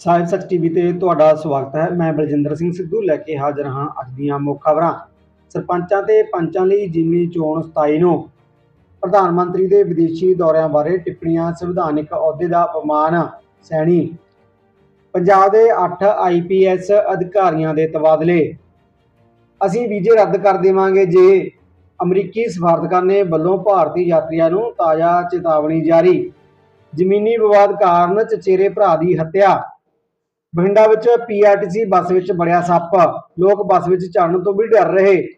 ਸਾਹਿਬ ਸੱਚ ਟੀਵੀ ਤੇ ਤੁਹਾਡਾ ਸਵਾਗਤ ਹੈ। ਮੈਂ ਬਲਜਿੰਦਰ ਸਿੰਘ ਸਿੱਧੂ ਲੈ ਕੇ ਹਾਜ਼ਰ ਹਾਂ ਅੱਜ ਦੀਆਂ ਮੁੱਖ ਖਬਰਾਂ। ਸਰਪੰਚਾਂ ਤੇ ਪੰਚਾਂ ਲਈ ਜਿਮਨੀ ਚੋਣ 27 ਨੂੰ। ਪ੍ਰਧਾਨ ਮੰਤਰੀ ਦੇ ਵਿਦੇਸ਼ੀ ਦੌਰਿਆਂ ਬਾਰੇ ਟਿੱਪਣੀਆਂ, ਸੰਵਿਧਾਨਿਕ ਅਹੁਦੇ ਦਾ ਅਪਮਾਨ, ਸੈਣੀ। ਪੰਜਾਬ ਦੇ 8 ਆਈਪੀਐਸ ਅਧਿਕਾਰੀਆਂ ਦੇ ਤਬਾਦਲੇ। ਅਸੀਂ ਵੀਜ਼ੇ ਰੱਦ ਕਰ ਦੇਵਾਂਗੇ ਜੇ ਅਮਰੀਕੀ ਸਫਾਰਤਖਾਨੇ ਵੱਲੋਂ ਭਾਰਤੀ ਯਾਤਰੀਆਂ ਨੂੰ ਤਾਜ਼ਾ ਚੇਤਾਵਨੀ ਜਾਰੀ। ਜ਼ਮੀਨੀ ਵਿਵਾਦ ਕਾਰਨ ਚਚੇਰੇ ਭਰਾ ਦੀ ਹੱਤਿਆ। ਬਠਿੰਡਾ ਵਿੱਚ ਪੀਆਰਟੀਸੀ ਬੱਸ ਵਿੱਚ ਬੜਿਆ ਸੱਪ। ਲੋਕ ਬੱਸ ਵਿੱਚ ਚੜ੍ਹਨ ਤੋਂ ਵੀ ਡਰ ਰਹੇ।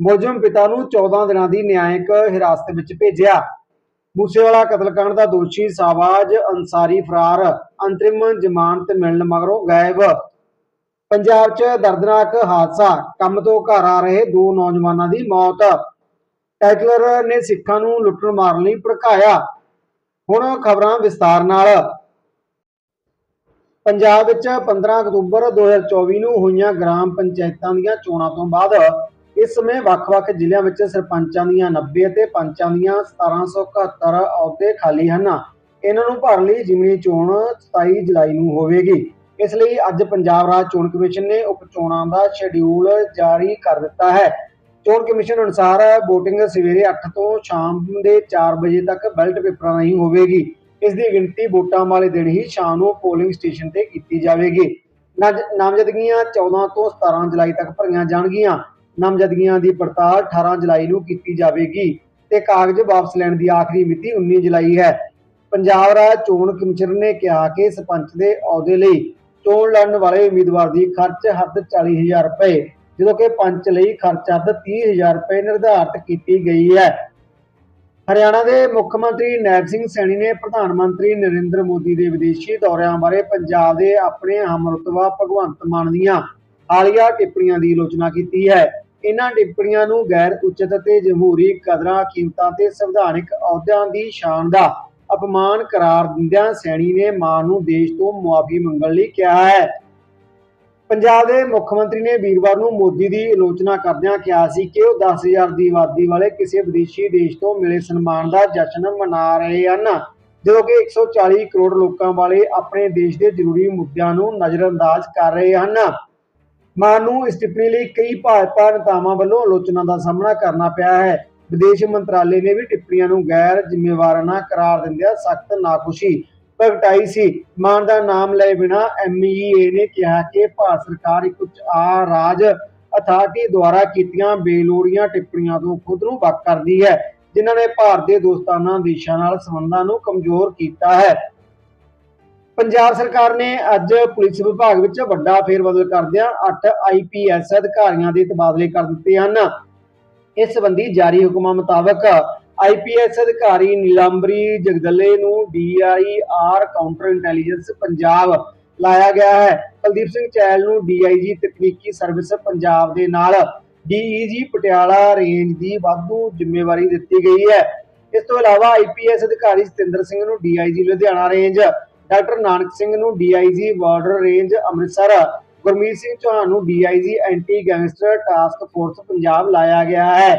ਮੁਲਜ਼ਮ ਪਿਤਾ ਨੂੰ 14 ਦਿਨਾਂ ਦੀ ਨਿਆਇਕ ਹਿਰਾਸਤ ਵਿੱਚ ਭੇਜਿਆ। ਮੂਸੇਵਾਲਾ ਕਤਲकांड ਦਾ ਦੋਸ਼ੀ ਸਾਵਾਜ ਅੰਸਾਰੀ ਫਰਾਰ। ਅੰਤਰਿਮ ਜ਼ਮਾਨਤ ਮਿਲਣ ਮਗਰੋਂ ਗਾਇਬ। ਪੰਜਾਬ 'ਚ ਦਰਦਨਾਕ ਹਾਦਸਾ। ਕੰਮ ਤੋਂ ਘਰ ਆ ਰਹੇ ਦੋ ਨੌਜਵਾਨਾਂ ਦੀ ਮੌਤ। ਟਾਈਟਲਰ ਨੇ ਸਿੱਖਾਂ ਨੂੰ ਲੁੱਟਣ ਮਾਰਨ ਲਈ ਭੜਕਾਇਆ। ਹੁਣ ਖਬਰਾਂ ਵਿਸਤਾਰ ਨਾਲ। ਪੰਜਾਬ ਵਿੱਚ 15 ਅਕਤੂਬਰ 2024 ਨੂੰ ਹੋਈਆਂ ਗ੍ਰਾਮ ਪੰਚਾਇਤਾਂ ਦੀਆਂ ਚੋਣਾਂ ਤੋਂ ਬਾਅਦ ਇਸ ਸਮੇਂ ਵੱਖ-ਵੱਖ ਜ਼ਿਲ੍ਹਿਆਂ ਵਿੱਚ ਸਰਪੰਚਾਂ ਦੀਆਂ 90 ਅਤੇ ਪੰਚਾਂ ਦੀਆਂ 1771 ਅਹੁਦੇ ਖਾਲੀ ਹਨ। ਇਹਨਾਂ ਨੂੰ ਭਰਨ ਲਈ ਜ਼ਿਮਨੀ ਚੋਣ 27 ਜੁਲਾਈ ਨੂੰ ਹੋਵੇਗੀ। ਇਸ ਲਈ ਅੱਜ ਪੰਜਾਬ ਰਾਜ ਚੋਣ ਕਮਿਸ਼ਨ ਨੇ ਉਪ ਚੋਣਾਂ ਦਾ ਸ਼ੈਡਿਊਲ ਜਾਰੀ ਕਰ ਦਿੱਤਾ ਹੈ। ਚੋਣ ਕਮਿਸ਼ਨ ਅਨੁਸਾਰ VOTING ਸਵੇਰੇ 8 ਤੋਂ ਸ਼ਾਮ ਦੇ 4 ਵਜੇ ਤੱਕ ਬੈਲਟ ਪੇਪਰਾਂ ਰਾਹੀਂ ਹੋਵੇਗੀ। ਇਸ ਦੀ ਗਿਣਤੀ ਵੋਟਾਂ ਵਾਲੇ ਦਿਨ ਹੀ ਸ਼ਾਮ ਨੂੰ ਪੋਲਿੰਗ ਸਟੇਸ਼ਨ ਤੇ ਕੀਤੀ ਜਾਵੇਗੀ। ਨਾਮਜ਼ਦਗੀਆਂ 14 ਤੋਂ 17 ਜੁਲਾਈ ਤੱਕ ਭਰੀਆਂ ਜਾਣਗੀਆਂ। ਨਾਮਜ਼ਦਗੀਆਂ ਦੀ ਪੜਤਾਲ 18 ਜੁਲਾਈ ਨੂੰ ਕੀਤੀ ਜਾਵੇਗੀ ਤੇ ਕਾਗਜ਼ ਵਾਪਸ ਲੈਣ ਦੀ ਆਖਰੀ ਮਿਤੀ 19 ਜੁਲਾਈ ਹੈ। ਪੰਜਾਬ ਰਾਜ ਚੋਣ ਕਮਿਸ਼ਨਰ ਨੇ ਕਿਹਾ ਕਿ ਸਰਪੰਚ ਦੇ ਅਹੁਦੇ ਲਈ ਚੋਣ ਲੜਨ ਵਾਲੇ ਉਮੀਦਵਾਰ ਦੀ ਖਰਚ ਹੱਦ 40000 ਰੁਪਏ, ਜਦੋਂ ਕਿ ਪੰਚ ਲਈ ਖਰਚ ਹੱਦ 30000 ਰੁਪਏ ਨਿਰਧਾਰਤ ਕੀਤੀ ਗਈ ਹੈ। ਹਰਿਆਣਾ ਦੇ ਮੁੱਖ ਮੰਤਰੀ ਨੈਬ ਸਿੰਘ ਸੈਣੀ ਨੇ ਪ੍ਰਧਾਨ ਮੰਤਰੀ ਨਰਿੰਦਰ ਮੋਦੀ ਦੇ ਵਿਦੇਸ਼ੀ ਦੌਰਿਆਂ ਬਾਰੇ ਪੰਜਾਬ ਦੇ ਆਪਣੇ ਹਮਰਤਬਾ ਭਗਵੰਤ ਮਾਨ ਦੀਆਂ ਹਾਲੀਆ ਟਿੱਪਣੀਆਂ ਦੀ ਆਲੋਚਨਾ ਕੀਤੀ ਹੈ। ਇਹਨਾਂ ਟਿੱਪਣੀਆਂ ਨੂੰ ਗੈਰ ਉਚਿਤ ਅਤੇ ਜਮਹੂਰੀ ਕਦਰਾਂ, ਕੀਮਤਾਂ ਤੇ ਸੰਵਿਧਾਨਿਕ ਅਹੁਦਿਆਂ ਦੀ ਸ਼ਾਨ ਦਾ ਅਪਮਾਨ ਕਰਾਰ ਦਿੰਦਿਆਂ ਸੈਣੀ ਨੇ ਮਾਨ ਨੂੰ ਦੇਸ਼ ਤੋਂ ਮੁਆਫੀ ਮੰਗਣ ਲਈ ਕਿਹਾ ਹੈ। ਪੰਜਾਬ ਦੇ ਮੁੱਖ ਮੰਤਰੀ ਨੇ ਵੀਰਵਾਰ ਨੂੰ ਮੋਦੀ ਦੀ ਆਲੋਚਨਾ ਕਰਦਿਆਂ ਕਿਹਾ ਸੀ ਕਿ ਉਹ 10000 ਦੀ ਆਬਾਦੀ ਵਾਲੇ ਕਿਸੇ ਵਿਦੇਸ਼ੀ ਦੇਸ਼ ਤੋਂ ਮਿਲੇ ਸਨਮਾਨ ਦਾ ਜਸ਼ਨ ਮਨਾ ਰਹੇ ਹਨ, ਜਦੋਂ ਕਿ 140 ਕਰੋੜ ਲੋਕਾਂ ਵਾਲੇ ਆਪਣੇ ਦੇਸ਼ ਦੇ ਜ਼ਰੂਰੀ ਮੁੱਦਿਆਂ ਨੂੰ ਨਜ਼ਰਅੰਦਾਜ਼ ਕਰ ਰਹੇ ਹਨ। ਮਾਨ ਨੂੰ ਇਸ ਟਿੱਪਣੀ ਲਈ ਕਈ ਭਾਜਪਾ ਨੇਤਾਵਾਂ ਵੱਲੋਂ ਆਲੋਚਨਾ ਦਾ ਸਾਹਮਣਾ ਕਰਨਾ ਪਿਆ ਹੈ। ਵਿਦੇਸ਼ ਮੰਤਰਾਲੇ ਨੇ ਵੀ ਟਿੱਪਣੀਆਂ ਨੂੰ ਗੈਰ ਜ਼ਿੰਮੇਵਾਰਾਨਾ ਕਰਾਰ ਦਿੰਦਿਆਂ ਸਖਤ ਨਾਖੁਸ਼ੀ ਪ੍ਰਗਟਾਈ ਸੀ। ਮਾਨ ਦਾ ਨਾਮ ਲਏ ਬਿਨਾ ਐਮਈਏ ਨੇ ਕਿਹਾ ਕਿ ਭਾਰਤ ਸਰਕਾਰ ਇੱਕ ਉੱਚ ਆ ਰਾਜ ਅਥਾਰਟੀ ਦੁਆਰਾ ਕੀਤੀਆਂ ਬੇਲੋੜੀਆਂ ਟਿੱਪਣੀਆਂ ਤੋਂ ਖੁਦ ਨੂੰ ਵੱਖ ਕਰਦੀ ਹੈ, ਜਿਨ੍ਹਾਂ ਨੇ ਭਾਰਤ ਦੇ ਦੋਸਤਾਨਾ ਦੇਸ਼ਾਂ ਨਾਲ ਸੰਬੰਧਾਂ ਨੂੰ ਕਮਜ਼ੋਰ ਕੀਤਾ ਹੈ। ਪੰਜਾਬ ਸਰਕਾਰ ਨੇ ਅੱਜ ਪੁਲਿਸ ਵਿਭਾਗ ਵਿੱਚ ਵੱਡਾ ਫੇਰਬਦਲ ਕਰਦਿਆਂ 8 ਆਈਪੀਐਸ ਅਧਿਕਾਰੀਆਂ ਦੇ ਤਬਾਦਲੇ ਕਰ ਦਿੱਤੇ ਹਨ। ਇਸ ਸੰਬੰਧੀ ਜਾਰੀ ਹੁਕਮਾਂ ਮੁਤਾਬਕ ਆਈਪੀਐਸ ਅਧਿਕਾਰੀ ਨੀਲਾੰਬਰੀ ਜਗਦਲੇ ਨੂੰ ਡੀਆਈਆਰ ਕਾਊਂਟਰ ਇੰਟੈਲੀਜੈਂਸ ਪੰਜਾਬ ਲਾਇਆ ਗਿਆ ਹੈ। ਕੁਲਦੀਪ ਸਿੰਘ ਚੈਲ ਨੂੰ ਡੀਆਈਜੀ ਤਕਨੀਕੀ ਸਰਵਿਸ ਪੰਜਾਬ ਦੇ ਨਾਲ ਡੀਈਜੀ ਪਟਿਆਲਾ ਰੇਂਜ ਦੀ ਵਾਧੂ ਜ਼ਿੰਮੇਵਾਰੀ ਦਿੱਤੀ ਗਈ ਹੈ। ਇਸ ਤੋਂ ਇਲਾਵਾ ਆਈਪੀਐਸ ਅਧਿਕਾਰੀ ਸਤਿੰਦਰ ਸਿੰਘ ਨੂੰ DIG Ludhiana range, doctor Nanak Singh ਨੂੰ DIG border range, Amritsar, Gurmeet Singh Chauhan ਨੂੰ DIG anti gangster task force Punjab ਲਾਇਆ ਗਿਆ ਹੈ।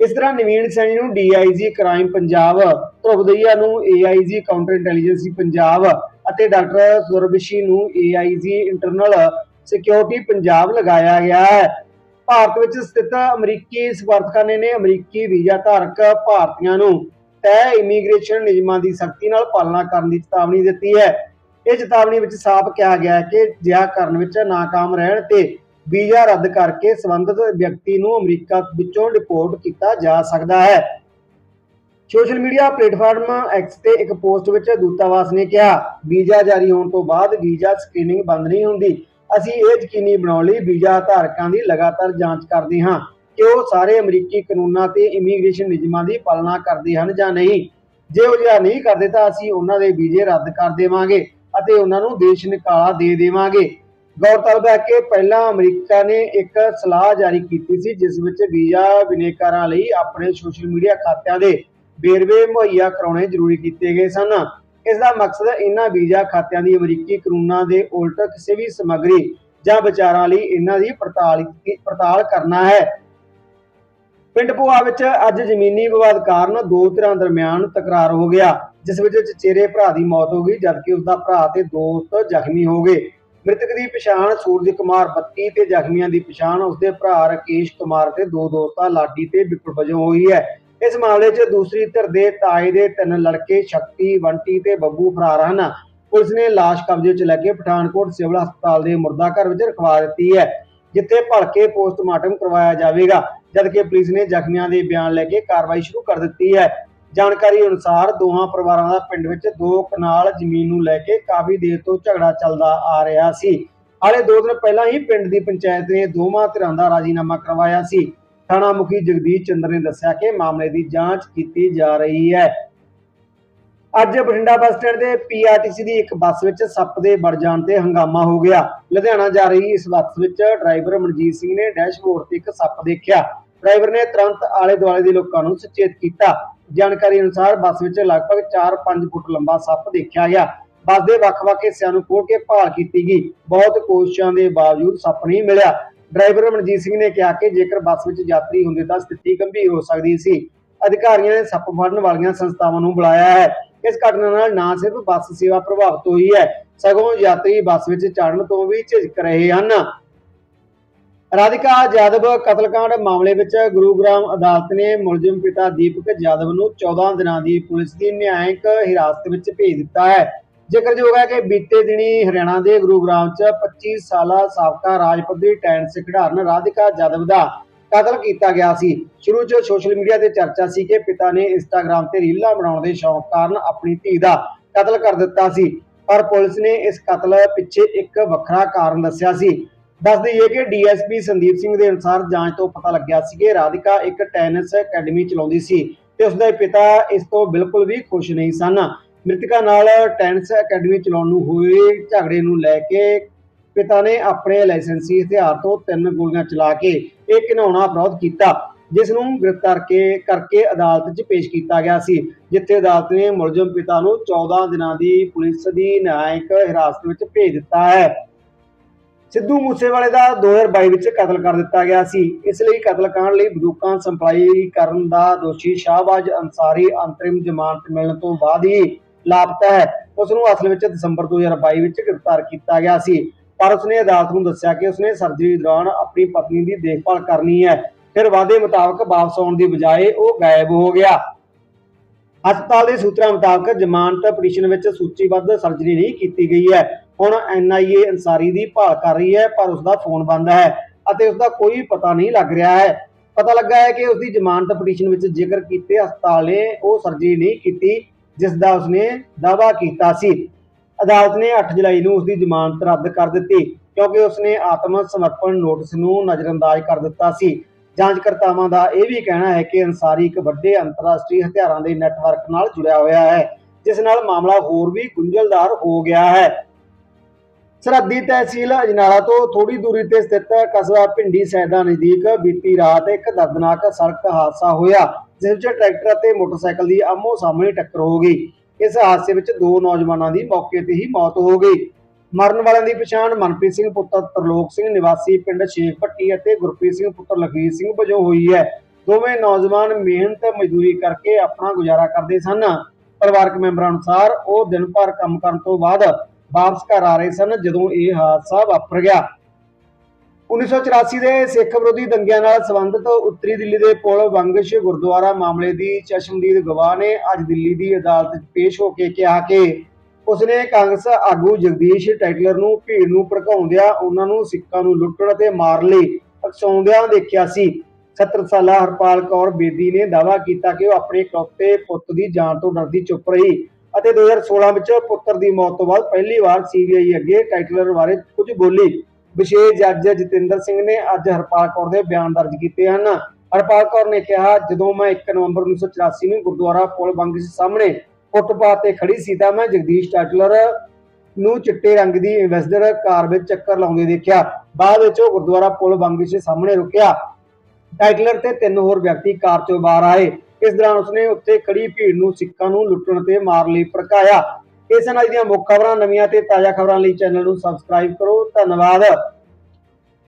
ਇਸ ਤਰ੍ਹਾਂ ਨਵੀਨ ਸੈਣੀ ਨੂੰ ਡੀਆਈਜੀ ਕ੍ਰਾਈਮ ਪੰਜਾਬ ਧਰੁਵਦਈਆ ਨੂੰ ਏਆਈਜੀ ਕਾਊਂਟਰ ਇੰਟੈਲੀਜੈਂਸੀ ਪੰਜਾਬ ਅਤੇ ਡਾਕਟਰ ਸੁਰਬਿਸ਼ੀ ਨੂੰ ਏਆਈਜੀ ਇੰਟਰਨਲ ਸਿਕਿਉਰਿਟੀ ਪੰਜਾਬ ਲਗਾਇਆ ਗਿਆ ਹੈ। ਭਾਰਤ ਵਿੱਚ ਸਥਿਤ ਅਮਰੀਕੀ ਸਫਾਰਤਖਾਨੇ ਨੇ ਅਮਰੀਕੀ ਵੀਜ਼ਾ ਧਾਰਕ ਭਾਰਤੀਆਂ ਨੂੰ ਤੈਅ ਇਮੀਗ੍ਰੇਸ਼ਨ ਨਿਯਮਾਂ ਦੀ ਸਖਤੀ ਨਾਲ ਪਾਲਣਾ ਕਰਨ ਦੀ ਚੇਤਾਵਨੀ ਦਿੱਤੀ ਹੈ। ਇਹ ਚੇਤਾਵਨੀ ਵਿੱਚ ਸਾਫ਼ ਕਿਹਾ ਗਿਆ ਹੈ ਕਿ ਅਜਿਹਾ ਕਰਨ ਵਿੱਚ ਨਾਕਾਮ ਰਹਿਣ ਤੇ ਵੀਜ਼ਾ ਰੱਦ ਕਰਕੇ ਸੰਬੰਧਿਤ ਵਿਅਕਤੀ ਨੂੰ ਅਮਰੀਕਾ ਵਿੱਚੋਂ ਡਿਪੋਰਟ ਕੀਤਾ ਜਾ ਸਕਦਾ ਹੈ। ਸੋਸ਼ਲ ਮੀਡੀਆ ਪਲੇਟਫਾਰਮ ਐਕਸ ਤੇ ਇੱਕ ਪੋਸਟ ਵਿੱਚ ਦੂਤਾਵਾਸ ਨੇ ਕਿਹਾ, ਵੀਜ਼ਾ ਜਾਰੀ ਹੋਣ ਤੋਂ ਬਾਅਦ ਵੀਜ਼ਾ ਸਕਰੀਨਿੰਗ ਬੰਦ ਨਹੀਂ ਹੁੰਦੀ। ਅਸੀਂ ਇਹ ਯਕੀਨੀ ਬਣਾਉਣ ਲਈ ਵੀਜ਼ਾ ਧਾਰਕਾਂ ਦੀ ਲਗਾਤਾਰ ਜਾਂਚ ਕਰਦੇ ਹਾਂ ਕਿ ਉਹ ਸਾਰੇ ਅਮਰੀਕੀ ਕਾਨੂੰਨਾਂ ਤੇ ਇਮੀਗ੍ਰੇਸ਼ਨ ਨਿਯਮਾਂ ਦੀ ਪਾਲਣਾ ਕਰਦੇ ਹਨ ਜਾਂ ਨਹੀਂ। ਜੇ ਉਹ ਅਜਿਹਾ ਨਹੀਂ ਕਰਦੇ ਤਾਂ ਅਸੀਂ ਉਹਨਾਂ ਦੇ ਵੀਜ਼ੇ ਰੱਦ ਕਰ ਦੇਵਾਂਗੇ ਅਤੇ ਉਹਨਾਂ ਨੂੰ ਦੇਸ਼ ਨਿਕਾਲਾ ਦੇ ਦੇਵਾਂਗੇ। ਗੌਰਤਲਬ ਹੈ ਕਿ ਪਹਿਲਾਂ ਅਮਰੀਕਾ ਨੇ ਇੱਕ ਸਲਾਹ ਜਾਰੀ ਕੀਤੀ ਸੀ, ਜਿਸ ਵਿੱਚ ਵੀਜ਼ਾ ਵਿਨੇਕਾਰਾਂ ਲਈ ਆਪਣੇ ਸੋਸ਼ਲ ਮੀਡੀਆ ਖਾਤਿਆਂ ਦੇ ਵੇਰਵੇ ਮੁਹੱਈਆ ਕਰਾਉਣੇ ਜ਼ਰੂਰੀ ਕੀਤੇ ਗਏ ਸਨ। ਇਸ ਦਾ ਮਕਸਦ ਇਹਨਾਂ ਵੀਜ਼ਾ ਖਾਤਿਆਂ ਦੀ ਅਮਰੀਕੀ ਕਾਨੂੰਨਾਂ ਦੇ ਉਲਟ ਕਿਸੇ ਵੀ ਸਮੱਗਰੀ ਜਾਂ ਵਿਚਾਰਾਂ ਲਈ ਇਹਨਾਂ ਦੀ ਪੜਤਾਲ ਪੜਤਾਲ ਕਰਨਾ ਹੈ। ਪਿੰਡ ਭੋਆ ਵਿੱਚ ਅੱਜ ਜ਼ਮੀਨੀ ਵਿਵਾਦ ਕਾਰਨ ਦੋ ਧਿਰਾਂ ਦਰਮਿਆਨ ਤਕਰਾਰ ਹੋ ਗਿਆ, ਜਿਸ ਵਿੱਚ ਚਚੇਰੇ ਭਰਾ ਦੀ ਮੌਤ ਹੋ ਗਈ, ਜਦਕਿ ਉਸ ਦਾ ਭਰਾ ਤੇ ਦੋਸਤ ਜ਼ਖਮੀ ਹੋ ਗਏ। ਮ੍ਰਿਤਕ ਦੀ ਪਛਾਣ ਸੂਰਜ ਕੁਮਾਰ 32 ਤੇ ਜ਼ਖਮੀਆਂ ਦੀ ਪਛਾਣ ਉਸਦੇ ਭਰਾ ਰਕੇਸ਼ ਕੁਮਾਰ ਤੇ ਦੋ ਦੋਸਤਾਂ ਲਾਡੀ ਤੇ ਵਿਪੁਲ ਵਜੋਂ ਹੋਈ ਹੈ। ਇਸ ਮਾਮਲੇ 'ਚ ਦੂਸਰੀ ਧਿਰ ਦੇ ਤਾਏ ਦੇ ਤਿੰਨ ਲੜਕੇ ਸ਼ਕਤੀ, ਵੰਟੀ ਤੇ ਬੱਬੂ ਫਰਾਰ ਹਨ। ਪੁਲਿਸ ਨੇ ਲਾਸ਼ ਕਬਜ਼ੇ 'ਚ ਲੈ ਕੇ ਪਠਾਨਕੋਟ ਸਿਵਲ ਹਸਪਤਾਲ ਦੇ ਮੁਰਦਾ ਘਰ ਵਿੱਚ ਰਖਵਾ ਦਿੱਤੀ ਹੈ, ਜਿੱਥੇ ਭਲਕੇ ਪੋਸਟਮਾਰਟਮ ਕਰਵਾਇਆ ਜਾਵੇਗਾ, ਜਦਕਿ ਪੁਲਿਸ ਨੇ ਜ਼ਖਮੀਆਂ ਦੇ ਬਿਆਨ ਲੈ ਕੇ ਕਾਰਵਾਈ ਸ਼ੁਰੂ ਕਰ ਦਿੱਤੀ ਹੈ। ਜਾਣਕਾਰੀ ਅਨੁਸਾਰ ਦੋਹਾਂ ਪਰਿਵਾਰਾਂ ਦਾ ਪਿੰਡ ਵਿੱਚ ਦੋ ਕਨਾਲ ਜ਼ਮੀਨ ਨੂੰ ਲੈ ਕੇ ਕਾਫੀ ਦੇਰ ਤੋਂ ਝਗੜਾ ਚੱਲਦਾ ਆ ਰਿਹਾ ਸੀ। ਹਾਲੇ ਦੋ ਦਿਨ ਪਹਿਲਾਂ ਹੀ ਪਿੰਡ ਦੀ ਪੰਚਾਇਤ ਨੇ ਦੋਵਾਂ ਧਿਰਾਂ ਦਾ ਰਾਜੀਨਾਮਾ ਕਰਵਾਇਆ ਸੀ। ਥਾਣਾ ਮੁਖੀ ਜਗਦੀਸ਼ ਚੰਦਰ ਨੇ ਦੱਸਿਆ ਕਿ ਮਾਮਲੇ ਦੀ ਜਾਂਚ ਕੀਤੀ ਜਾ ਰਹੀ ਹੈ। ਅੱਜ ਬਠਿੰਡਾ ਬੱਸ ਸਟੈਂਡ ਦੇ ਪੀਆਰਟੀਸੀ ਦੀ ਇੱਕ ਬੱਸ ਵਿੱਚ ਸੱਪ ਦੇ ਵੜ ਜਾਣ ਤੇ ਹੰਗਾਮਾ ਹੋ ਗਿਆ। ਲੁਧਿਆਣਾ ਜਾ ਰਹੀ ਇਸ ਬੱਸ ਵਿੱਚ ਡਰਾਈਵਰ ਮਨਜੀਤ ਸਿੰਘ ਨੇ ਡੈਸ਼ਬੋਰਡ ਤੇ ਇੱਕ ਸੱਪ ਦੇਖਿਆ। ਡਰਾਈਵਰ ਨੇ ਤੁਰੰਤ ਆਲੇ ਦੁਆਲੇ ਦੇ ਲੋਕਾਂ ਨੂੰ ਸੁਚੇਤ ਕੀਤਾ। ਜਾਣਕਾਰੀ ਅਨੁਸਾਰ ਬੱਸ ਵਿੱਚ ਲਗਭਗ 4-5 ਫੁੱਟ ਲੰਬਾ ਸੱਪ ਦੇਖਿਆ ਗਿਆ। ਬੱਸ ਦੇ ਵੱਖ-ਵੱਖ ਹਿੱਸਿਆਂ ਨੂੰ ਖੋਲ ਕੇ ਭਾਲ ਕੀਤੀ ਗਈ। ਬਹੁਤ ਕੋਸ਼ਿਸ਼ਾਂ ਦੇ ਬਾਵਜੂਦ ਸੱਪ ਨਹੀਂ ਮਿਲਿਆ। ਡਰਾਈਵਰ ਮਨਜੀਤ ਸਿੰਘ ਨੇ ਕਿਹਾ ਕਿ ਜੇਕਰ ਬੱਸ ਵਿੱਚ ਯਾਤਰੀ ਹੁੰਦੇ ਤਾਂ ਸਥਿਤੀ ਗੰਭੀਰ ਹੋ ਸਕਦੀ ਸੀ। ਅਧਿਕਾਰੀਆਂ ਨੇ ਸੱਪ ਫੜਨ ਵਾਲੀਆਂ ਸੰਸਥਾਵਾਂ ਨੂੰ ਬੁਲਾਇਆ ਹੈ। ਇਸ ਘਟਨਾ ਨਾਲ ਨਾ ਸਿਰਫ ਬੱਸ ਸੇਵਾ ਪ੍ਰਭਾਵਿਤ ਹੋਈ ਹੈ, ਸਗੋਂ ਯਾਤਰੀ ਬੱਸ ਵਿੱਚ ਚੜ੍ਹਨ ਤੋਂ ਵੀ ਝਿਜਕ ਰਹੇ ਹਨ। ਰਾਧਿਕਾ ਜਾਦਵ ਕਤਲकांड ਮਾਮਲੇ ਵਿੱਚ ਗੁਰੂਗ੍ਰਾਮ ਅਦਾਲਤ ਨੇ ਮੁਲਜ਼ਮ ਪਿਤਾ ਦੀਪਕ ਜਾਦਵ ਨੂੰ 14 ਦਿਨਾਂ ਦੀ ਪੁਲਿਸ ਦੀ ਨਿਆਂਇਕ ਹਿਰਾਸਤ ਵਿੱਚ ਭੇਜ ਦਿੱਤਾ ਹੈ। ਜ਼ਿਕਰਯੋਗ ਹੈ ਕਿ ਬੀਤੇ ਦਿਨੀ ਹਰਿਆਣਾ ਦੇ ਗੁਰੂਗ੍ਰਾਮ 'ਚ 25 ਸਾਲਾ ਸਾਬਕਾ ਰਾਜ ਟੈਨਿਸ ਖਿਡਾਰਨ ਰਾਧਿਕਾ ਜਾਦਵ ਦਾ ਕਤਲ ਕੀਤਾ ਗਿਆ ਸੀ। ਸ਼ੁਰੂ 'ਚ ਸੋਸ਼ਲ ਮੀਡੀਆ ਤੇ ਚਰਚਾ ਸੀ ਕਿ ਪਿਤਾ ਨੇ ਇੰਸਟਾਗ੍ਰam ਤੇ ਰੀਲਾਂ ਬਣਾਉਣ ਦੇ ਸ਼ੌਕ ਕਾਰਨ ਆਪਣੀ ਧੀ ਦਾ ਕਤਲ ਕਰ ਦਿੱਤਾ ਸੀ। ਪਰ ਪੁਲਿਸ ਨੇ ਇਸ ਕਤਲ ਪਿੱਛੇ ਇੱਕ ਵੱਖਰਾ ਕਾਰਨ ਦੱਸਿਆ ਸੀ। ਦੱਸ ਦਈਏ ਕਿ ਡੀਐਸਪੀ ਸੰਦੀਪ ਸਿੰਘ ਦੇ ਅਨੁਸਾਰ ਜਾਂਚ ਤੋਂ ਪਤਾ ਲੱਗਿਆ ਸੀ ਕਿ ਰਾਧਿਕਾ ਇੱਕ ਟੈਨਿਸ ਅਕੈਡਮੀ ਚਲਾਉਂਦੀ ਸੀ ਤੇ ਉਸਦੇ ਪਿਤਾ ਇਸ ਤੋਂ ਬਿਲਕੁਲ ਵੀ ਖੁਸ਼ ਨਹੀਂ ਸਨ। ਮ੍ਰਿਤਕਾ ਨਾਲ ਟੈਨਿਸ ਅਕੈਡਮੀ ਚਲਾਉਣ ਨੂੰ ਹੋਏ ਝਗੜੇ ਨੂੰ ਲੈ ਕੇ ਪਿਤਾ ਨੇ ਆਪਣੇ ਲਾਇਸੈਂਸੀ ਹਥਿਆਰ ਤੋਂ ਤਿੰਨ ਗੋਲੀਆਂ ਚਲਾ ਕੇ ਇਹ ਘਿਨਾਉਣਾ ਅਪਰਾਧ ਕੀਤਾ, ਜਿਸ ਨੂੰ ਗ੍ਰਿਫਤਾਰ ਕੇ ਕਰਕੇ ਅਦਾਲਤ 'ਚ ਪੇਸ਼ ਕੀਤਾ ਗਿਆ ਸੀ, ਜਿੱਥੇ ਅਦਾਲਤ ਨੇ ਮੁਲਜ਼ਮ ਪਿਤਾ ਨੂੰ 14 ਦਿਨਾਂ ਦੀ ਪੁਲਿਸ ਦੀ ਨਿਆਇਕ ਹਿਰਾਸਤ ਵਿੱਚ ਭੇਜ ਦਿੱਤਾ ਹੈ। ਸਿੱਧੂ ਮੂਸੇਵਾਲੇ ਦਾ 2022 ਵਿੱਚ ਕਤਲ ਕਰ ਦਿੱਤਾ ਗਿਆ ਸੀ। ਇਸ ਲਈ ਕਤਲ ਕਰਨ ਲਈ ਬੰਦੂਕਾਂ ਸਪਲਾਈ ਕਰਨ ਦਾ ਦੋਸ਼ੀ ਸ਼ਾਹਬਾਜ਼ ਅੰਸਾਰੀ ਅੰਤਰਿਮ ਜ਼ਮਾਨਤ ਮਿਲਣ ਤੋਂ ਬਾਅਦ ਹੀ ਲਾਪਤਾ ਹੈ। ਉਸ ਨੂੰ ਅਸਲ ਵਿੱਚ ਦਸੰਬਰ 2022 ਵਿੱਚ ਗ੍ਰਿਫਤਾਰ ਕੀਤਾ ਗਿਆ ਸੀ। ਪਰ ਉਸਨੇ ਅਦਾਲਤ ਨੂੰ ਦੱਸਿਆ ਕਿ ਉਸਨੇ ਸਰਜਰੀ ਦੌਰਾਨ ਆਪਣੀ ਪਤਨੀ ਦੀ ਦੇਖਭਾਲ ਕਰਨੀ ਹੈ। ਫਿਰ ਵਾਅਦੇ ਮੁਤਾਬਕ ਵਾਪਸ ਆਉਣ ਦੀ ਬਜਾਏ ਉਹ ਗਾਇਬ ਹੋ ਗਿਆ। ਹਸਪਤਾਲ ਦੇ ਸੂਤਰਾਂ ਮੁਤਾਬਕ ਜ਼ਮਾਨਤ ਪਟੀਸ਼ਨ ਵਿੱਚ ਸੂਚੀਬੱਧ ਸਰਜਰੀ ਨਹੀਂ ਕੀਤੀ ਗਈ ਹੈ। ਹੁਣ ਐਨਆਈਏ ਅਨਸਾਰੀ ਦੀ ਭਾਲ ਕਰ ਰਹੀ ਹੈ, ਪਰ ਉਸ ਦਾ ਫੋਨ ਬੰਦ ਹੈ ਅਤੇ ਉਸ ਦਾ ਕੋਈ ਪਤਾ ਨਹੀਂ ਲੱਗ ਰਿਹਾ ਹੈ। ਪਤਾ ਲੱਗਾ ਹੈ ਕਿ ਉਸ ਦੀ ਜ਼ਮਾਨਤ ਪਟੀਸ਼ਨ ਵਿੱਚ ਜ਼ਿਕਰ ਕੀਤੇ ਹਸਪਤਾਲ ਨੇ ਉਹ ਸਰਜਰੀ ਨਹੀਂ ਕੀਤੀ, ਜਿਸ ਦਾ ਉਸਨੇ ਦਾਅਵਾ ਕੀਤਾ ਸੀ। ਅਦਾਲਤ ਨੇ 8 ਜੁਲਾਈ ਨੂੰ ਉਸ ਦੀ ਜ਼ਮਾਨਤ ਰੱਦ ਕਰ ਦਿੱਤੀ, ਕਿਉਂਕਿ ਉਸਨੇ ਆਤਮ ਸਮਰਪਣ ਨੋਟਿਸ ਨੂੰ ਨਜ਼ਰਅੰਦਾਜ਼ ਕਰ ਦਿੱਤਾ ਸੀ। ਜਾਂਚਕਰਤਾਵਾਂ ਦਾ ਇਹ ਵੀ ਕਹਿਣਾ ਹੈ ਕਿ ਅਨਸਾਰੀ ਇੱਕ ਵੱਡੇ ਅੰਤਰਰਾਸ਼ਟਰੀ ਹਥਿਆਰਾਂ ਦੇ ਨੈਟਵਰਕ ਨਾਲ ਜੁੜਿਆ ਹੋਇਆ ਹੈ, ਜਿਸ ਨਾਲ ਮਾਮਲਾ ਹੋਰ ਵੀ ਗੁੰਝਲਦਾਰ ਹੋ ਗਿਆ ਹੈ। ਸਰਹੱਦੀ ਤਹਿਸੀਲ ਅਜਨਾਲਾ ਤੋਂ ਥੋੜੀ ਦੂਰੀ ਤੇ ਸਥਿਤ ਕਸਬਾ ਭਿੰਡੀ ਸੈਦਾ ਨਜ਼ਦੀਕ ਬੀਤੀ ਰਾਤ ਇੱਕ ਦਰਦਨਾਕ ਸੜਕ ਹਾਦਸਾ ਹੋਇਆ, ਜਿਸ ਵਿੱਚ ਟਰੈਕਟਰ ਅਤੇ ਮੋਟਰਸਾਈਕਲ ਦੀ ਆਮੋ ਸਾਹਮਣੇ ਟੱਕਰ ਹੋ ਗਈ। ਇਸ ਹਾਦਸੇ ਵਿੱਚ ਦੋ ਨੌਜਵਾਨਾਂ ਦੀ ਮੌਕੇ ਤੇ ਹੀ ਮੌਤ ਹੋ ਗਈ। ਮਰਨ ਵਾਲਿਆਂ ਦੀ ਪਛਾਣ ਮਨਪ੍ਰੀਤ ਸਿੰਘ ਪੁੱਤਰ ਤਰਲੋਕ ਸਿੰਘ, ਨਿਵਾਸੀ ਪਿੰਡ ਸ਼ੇਖ ਭੱਟੀ ਅਤੇ ਗੁਰਪ੍ਰੀਤ ਸਿੰਘ ਪੁੱਤਰ ਲਖਵੀਰ ਸਿੰਘ ਵਜੋਂ ਹੋਈ ਹੈ। ਦੋਵੇਂ ਨੌਜਵਾਨ ਮਿਹਨਤ, ਮਜ਼ਦੂਰੀ ਕਰਕੇ ਆਪਣਾ ਗੁਜ਼ਾਰਾ ਕਰਦੇ ਸਨ। ਪਰਿਵਾਰਕ ਮੈਂਬਰਾਂ ਅਨੁਸਾਰ ਉਹ ਦਿਨ ਭਰ ਕੰਮ ਕਰਨ ਤੋਂ ਬਾਅਦ ਵਾਪਸ ਘਰ ਆ ਰਹੇ ਸਨ ਜਦੋਂ ਇਹ ਹਾਦਸਾ ਵਾਪਰ ਗਿਆ। 1984 ਦੇ ਸਿੱਖ ਵਿਰੋਧੀ ਦੰਗਿਆਂ ਨਾਲ ਸੰਬੰਧਿਤ ਉੱਤਰੀ ਦਿੱਲੀ ਦੇ ਪੁਲ ਵੰਗਸ਼ ਗੁਰਦੁਆਰਾ ਮਾਮਲੇ ਦੀ ਚਸ਼ਮਦੀਦ ਗਵਾਹ ਨੇ ਅੱਜ ਦਿੱਲੀ ਦੀ ਅਦਾਲਤ 'ਚ ਪੇਸ਼ ਹੋ ਕੇ ਕਿਹਾ ਕਿ ਉਸਨੇ ਕਾਂਗਰਸ ਆਗੂ ਜਗਦੀਸ਼ ਟਾਈਟਲਰ ਨੂੰ ਭੀੜ ਨੂੰ ਭੜਕਾਉਂਦਿਆਂ ਉਹਨਾਂ ਨੂੰ ਸਿੱਖਾਂ ਨੂੰ ਲੁੱਟਣ ਅਤੇ ਮਾਰਨ ਲਈ ਅਕਸਾਉਂਦਿਆਂ ਦੇਖਿਆ ਸੀ। 70 ਸਾਲਾ ਹਰਪਾਲ ਕੌਰ ਬੇਦੀ ਨੇ ਦਾਅਵਾ ਕੀਤਾ ਕਿ ਉਹ ਆਪਣੇ ਇਕਲੌਤੇ ਪੁੱਤ ਦੀ ਜਾਨ ਤੋਂ ਡਰਦੀ ਚੁੱਪ ਰਹੀ। ਅਤੇ 2016 ਵਿੱਚ ਪੁੱਤਰ ਦੀ ਮੌਤ ਤੋਂ ਬਾਅਦ ਪਹਿਲੀ ਵਾਰ ਸੀਬੀਆਈ ਅੱਗੇ ਟਾਈਟਲਰ ਬਾਰੇ ਕੁਝ ਬੋਲੀ। ਵਿਸ਼ੇਸ਼ ਜੱਜ ਜਤਿੰਦਰ ਸਿੰਘ ਨੇ ਅੱਜ ਹਰਪਾਲ ਕੌਰ ਦੇ ਬਿਆਨ ਦਰਜ ਕੀਤੇ ਹਨ। ਹਰਪਾਲ ਕੌਰ ਨੇ ਕਿਹਾ, ਜਦੋਂ ਮੈਂ 1 ਨਵੰਬਰ 1984 ਨੂੰ ਗੁਰਦੁਆਰਾ ਪੁਲ ਬੰਗਿਸ਼ ਸਾਹਮਣੇ ਫੁੱਟਪਾਥ ਤੇ ਖੜੀ ਸੀ, ਤਾਂ ਮੈਂ ਜਗਦੀਸ਼ ਟਾਟਲਰ ਨੂੰ ਚਿੱਟੇ ਰੰਗ ਦੀ ਐਂਬੈਸਡਰ ਕਾਰ ਵਿੱਚ ਚੱਕਰ ਲਾਉਂਦੇ ਦੇਖਿਆ। ਬਾਅਦ ਵਿੱਚ ਉਹ ਗੁਰਦੁਆਰਾ ਪੁਲ ਬੰਗਿਸ਼ ਸਾਹਮਣੇ ਰੁਕਿਆ। ਟਾਈਟਲਰ ਤੇ ਤਿੰਨ ਹੋਰ ਵਿਅਕਤੀ ਕਾਰ ਚੋਂ ਬਾਹਰ ਆਏ। ਇਸ ਦੌਰਾਨ ਉਸਨੇ ਉੱਥੇ ਖੜੀ ਭੀੜ ਨੂੰ ਸਿੱਖਾਂ ਨੂੰ ਲੁੱਟਣ ਤੇ ਮਾਰਨ ਲਈ, ਭੜਕਾਇਆ। ਇਸ ਨਾਲ ਦੀਆਂ ਮੁੱਖ ਖਬਰਾਂ ਨਵੀਆਂ ਤੇ ਤਾਜ਼ਾ ਖਬਰਾਂ ਲਈ ਚੈਨਲ ਨੂੰ ਸਬਸਕ੍ਰਾਈਬ ਕਰੋ। ਧੰਨਵਾਦ।